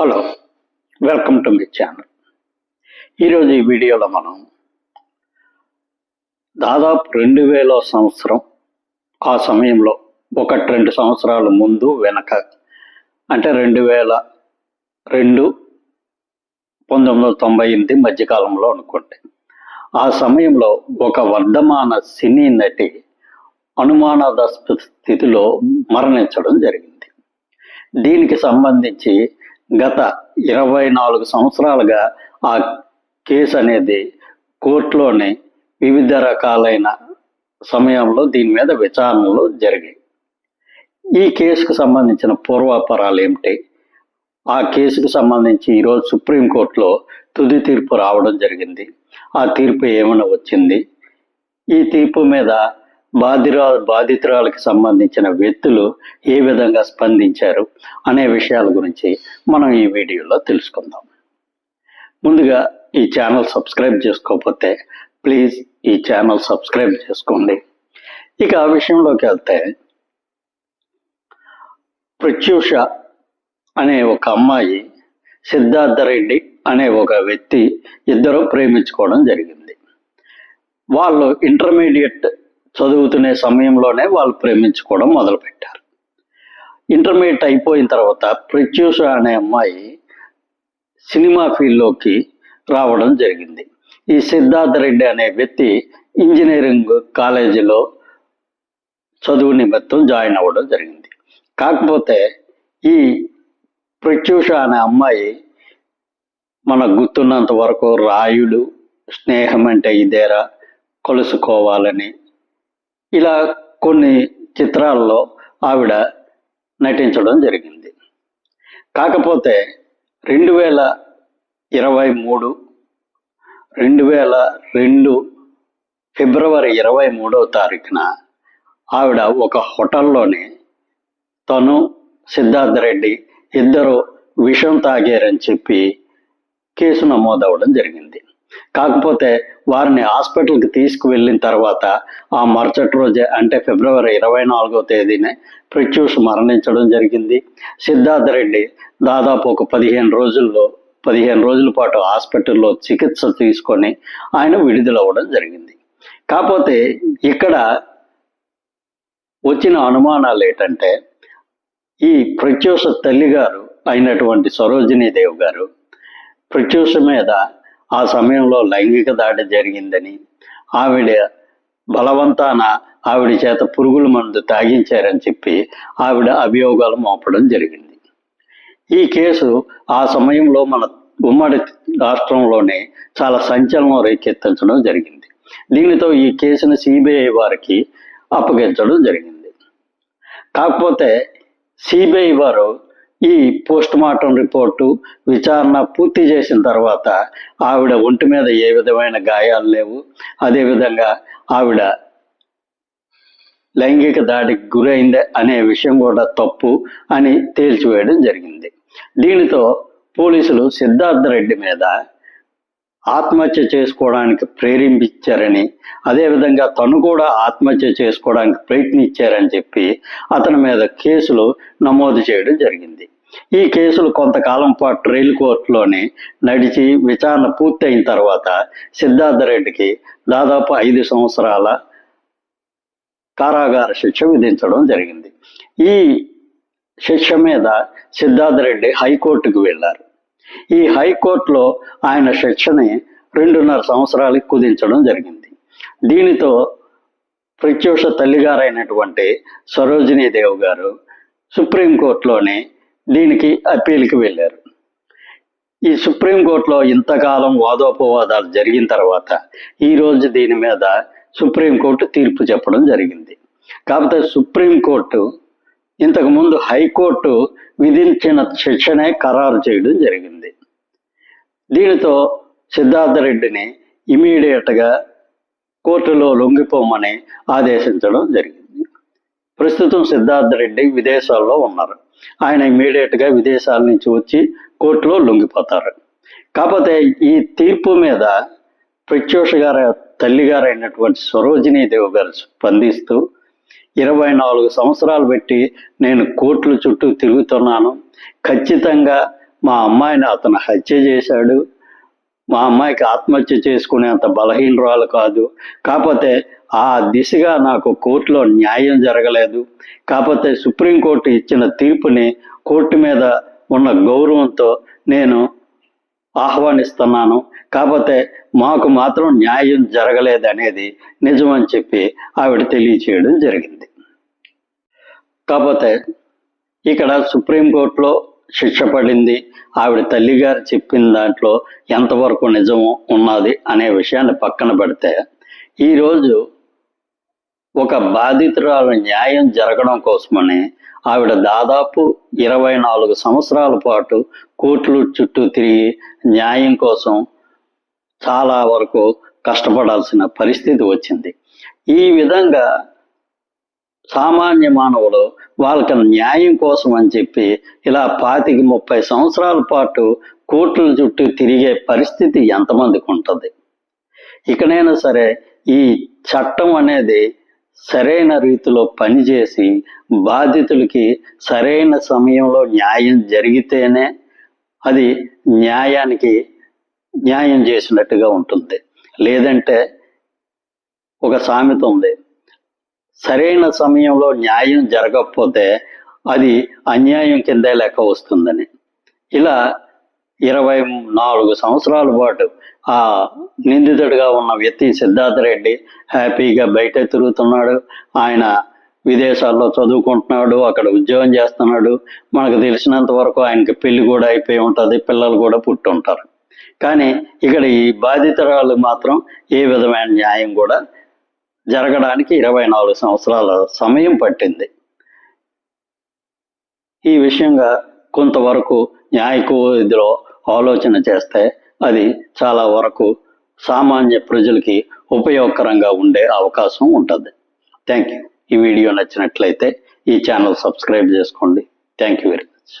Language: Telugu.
హలో వెల్కమ్ టు మీ ఛానల్. ఈరోజు ఈ వీడియోలో మనం దాదాపు రెండు వేల సంవత్సరం ఆ సమయంలో ఒకటి రెండు సంవత్సరాల ముందు వెనక అంటే రెండు వేల రెండు పంతొమ్మిది వందల తొంభై ఎనిమిది మధ్యకాలంలో అనుకోండి. ఆ సమయంలో ఒక వర్ధమాన సినీ నటి అనుమానాస్పద స్థితిలో మరణించడం జరిగింది. దీనికి సంబంధించి గత ఇరవై నాలుగు సంవత్సరాలుగా ఆ కేసు అనేది కోర్టులోని వివిధ రకాలైన సమయంలో దీని మీద విచారణలు జరిగాయి. ఈ కేసుకు సంబంధించిన పూర్వాపరాలు ఏమిటి? ఆ కేసుకు సంబంధించి ఈరోజు సుప్రీంకోర్టులో తుది తీర్పు రావడం జరిగింది. ఆ తీర్పు ఏమైనా వచ్చింది? ఈ తీర్పు మీద బాధిరా బాధితురాలకు సంబంధించిన వ్యక్తులు ఏ విధంగా స్పందించారు అనే విషయాల గురించి మనం ఈ వీడియోలో తెలుసుకుందాం. ముందుగా ఈ ఛానల్ సబ్స్క్రైబ్ చేసుకోకపోతే ప్లీజ్ ఈ ఛానల్ సబ్స్క్రైబ్ చేసుకోండి. ఇక ఆ విషయంలోకి వెళ్తే ప్రత్యూష అనే ఒక అమ్మాయి సిద్ధార్థ రెడ్డి అనే ఒక వ్యక్తి ఇద్దరు ప్రేమించుకోవడం జరిగింది. వాళ్ళు ఇంటర్మీడియట్ చదువుతునే సమయంలోనే వాళ్ళు ప్రేమించుకోవడం మొదలుపెట్టారు. ఇంటర్మీడియట్ అయిపోయిన తర్వాత ప్రత్యూష అనే అమ్మాయి సినిమా ఫీల్డ్లోకి రావడం జరిగింది. ఈ సిద్ధార్థ రెడ్డి అనే వ్యక్తి ఇంజనీరింగ్ కాలేజీలో చదువు నిమిత్తం జాయిన్ అవ్వడం జరిగింది. కాకపోతే ఈ ప్రత్యూష అనే అమ్మాయి మనకు గుర్తున్నంత వరకు రాయుడు స్నేహం అంటే ఇదేరా కలుసుకోవాలని ఇలా కొన్ని చిత్రాల్లో ఆవిడ నటించడం జరిగింది. కాకపోతే రెండు వేల ఇరవై మూడు రెండు వేల రెండు ఫిబ్రవరి ఇరవై మూడవ తారీఖున ఆవిడ ఒక హోటల్లోనే తను సిద్ధార్థ రెడ్డి ఇద్దరు విషం తాగారని చెప్పి కేసు నమోదవడం జరిగింది. కాకపోతే వారిని హాస్పిటల్కి తీసుకువెళ్ళిన తర్వాత ఆ మరుసటి రోజే అంటే ఫిబ్రవరి ఇరవై నాలుగో తేదీనే ప్రత్యూష్ మరణించడం జరిగింది. సిద్ధార్థ రెడ్డి దాదాపు ఒక పదిహేను రోజుల్లో పదిహేను రోజుల పాటు హాస్పిటల్లో చికిత్స తీసుకొని ఆయన విడుదలవ్వడం జరిగింది. కాకపోతే ఇక్కడ వచ్చిన అనుమానాలు ఏంటంటే ఈ ప్రత్యూష తల్లిగారు అయినటువంటి సరోజినీదేవి గారు ప్రత్యూష మీద ఆ సమయంలో లైంగిక దాడి జరిగిందని ఆవిడ బలవంతాన ఆవిడ చేత పురుగుల మందు తాగించారని చెప్పి ఆవిడ అభియోగాలు మోపడం జరిగింది. ఈ కేసు ఆ సమయంలో మన ఉమ్మడి రాష్ట్రంలోనే చాలా సంచలనం రేకెత్తించడం జరిగింది. దీనితో ఈ కేసును సిబిఐ వారికి అప్పగించడం జరిగింది. కాకపోతే సిబిఐ వారు ఈ పోస్ట్ మార్టం రిపోర్టు విచారణ పూర్తి చేసిన తర్వాత ఆవిడ ఒంటి మీద ఏ విధమైన గాయాలు లేవు. అదేవిధంగా ఆవిడ లైంగిక దాడికి గురైంది అనే విషయం కూడా తప్పు అని తేల్చివేయడం జరిగింది. దీనితో పోలీసులు సిద్ధార్థ రెడ్డి మీద ఆత్మహత్య చేసుకోవడానికి ప్రేరేపించారని అదేవిధంగా తను కూడా ఆత్మహత్య చేసుకోవడానికి ప్రయత్నించారని చెప్పి అతని మీద కేసులు నమోదు చేయడం జరిగింది. ఈ కేసులు కొంతకాలం పాటు రైలు కోర్టులోనే నడిచి విచారణ పూర్తయిన తర్వాత సిద్ధార్థ రెడ్డికి దాదాపు ఐదు సంవత్సరాల కారాగార శిక్ష విధించడం జరిగింది. ఈ శిక్ష మీద సిద్ధార్థ రెడ్డి హైకోర్టుకు వెళ్ళారు. ఈ హైకోర్టులో ఆయన శిక్షని రెండున్నర సంవత్సరాలకు కుదించడం జరిగింది. దీనితో ప్రత్యూష తల్లిగారైనటువంటి సరోజినీదేవి గారు సుప్రీంకోర్టులోనే దీనికి అప్పీల్కి వెళ్ళారు. ఈ సుప్రీంకోర్టులో ఇంతకాలం వాదోపవాదాలు జరిగిన తర్వాత ఈ రోజు దీని మీద సుప్రీంకోర్టు తీర్పు చెప్పడం జరిగింది. కాకపోతే సుప్రీంకోర్టు ఇంతకుముందు హైకోర్టు విధించిన శిక్షనే ఖరారు చేయడం జరిగింది. దీనితో సిద్ధార్థ రెడ్డిని ఇమీడియట్గా కోర్టులో లొంగిపోమని ఆదేశించడం జరిగింది. ప్రస్తుతం సిద్ధార్థ రెడ్డి విదేశాల్లో ఉన్నారు. ఆయన ఇమీడియట్గా విదేశాల నుంచి వచ్చి కోర్టులో లొంగిపోతారు. కాకపోతే ఈ తీర్పు మీద ప్రత్యూష గారి తల్లి గారైనటువంటి సరోజినీదేవి గారు స్పందిస్తూ ఇరవై నాలుగు సంవత్సరాలు పెట్టి నేను కోర్టుల చుట్టూ తిరుగుతున్నాను. ఖచ్చితంగా మా అమ్మాయిని అతను హత్య చేశాడు. మా అమ్మాయికి ఆత్మహత్య చేసుకునేంత బలహీనరాలు కాదు. కాకపోతే ఆ దిశగా నాకు కోర్టులో న్యాయం జరగలేదు. కాకపోతే సుప్రీంకోర్టు ఇచ్చిన తీర్పుని కోర్టు మీద ఉన్న గౌరవంతో నేను ఆహ్వానిస్తున్నాను. కాకపోతే మాకు మాత్రం న్యాయం జరగలేదు అనేది నిజమని చెప్పి ఆవిడ తెలియచేయడం జరిగింది. కాకపోతే ఇక్కడ సుప్రీంకోర్టులో శిక్ష పడింది. ఆవిడ తల్లిగారు చెప్పిన దాంట్లో ఎంతవరకు నిజం ఉన్నది అనే విషయాన్ని పక్కన పెడితే ఈరోజు ఒక బాధితురాలు న్యాయం జరగడం కోసమని ఆవిడ దాదాపు ఇరవై నాలుగు సంవత్సరాల పాటు కోర్టులు చుట్టూ తిరిగి న్యాయం కోసం చాలా వరకు కష్టపడాల్సిన పరిస్థితి వచ్చింది. ఈ విధంగా సామాన్య మానవుడు వాళ్ళకి న్యాయం కోసం అని చెప్పి ఇలా పాతికి ముప్పై సంవత్సరాల పాటు కోర్టుల చుట్టూ తిరిగే పరిస్థితి ఎంతమందికి ఉంటుంది? ఇకనైనా సరే ఈ చట్టం అనేది సరైన రీతిలో పనిచేసి బాధితులకి సరైన సమయంలో న్యాయం జరిగితేనే అది న్యాయానికి న్యాయం చేసినట్టుగా ఉంటుంది. లేదంటే ఒక సామెత ఉంది. సరైన సమయంలో న్యాయం జరగకపోతే అది అన్యాయం కిందే లెక్క వస్తుందని. ఇలా ఇరవై నాలుగు సంవత్సరాల పాటు ఆ నిందితుడిగా ఉన్న వ్యక్తి సిద్ధార్థ రెడ్డి హ్యాపీగా బయట తిరుగుతున్నాడు. ఆయన విదేశాల్లో చదువుకుంటున్నాడు అక్కడ ఉద్యోగం చేస్తున్నాడు. మనకు తెలిసినంత వరకు ఆయనకి పెళ్ళి కూడా అయిపోయి ఉంటుంది పిల్లలు కూడా పుట్టుంటారు. కానీ ఇక్కడ ఈ బాధితురాలు మాత్రం ఏ విధమైన న్యాయం కూడా జరగడానికి ఇరవై నాలుగు సంవత్సరాల సమయం పట్టింది. ఈ విషయంగా కొంతవరకు న్యాయకు ఇదిలో ఆలోచన చేస్తే అది చాలా వరకు సామాన్య ప్రజలకి ఉపయోగకరంగా ఉండే అవకాశం ఉంటుంది. థ్యాంక్ యూ ఈ వీడియో నచ్చినట్లయితే ఈ ఛానల్ సబ్స్క్రైబ్ చేసుకోండి. Thank you very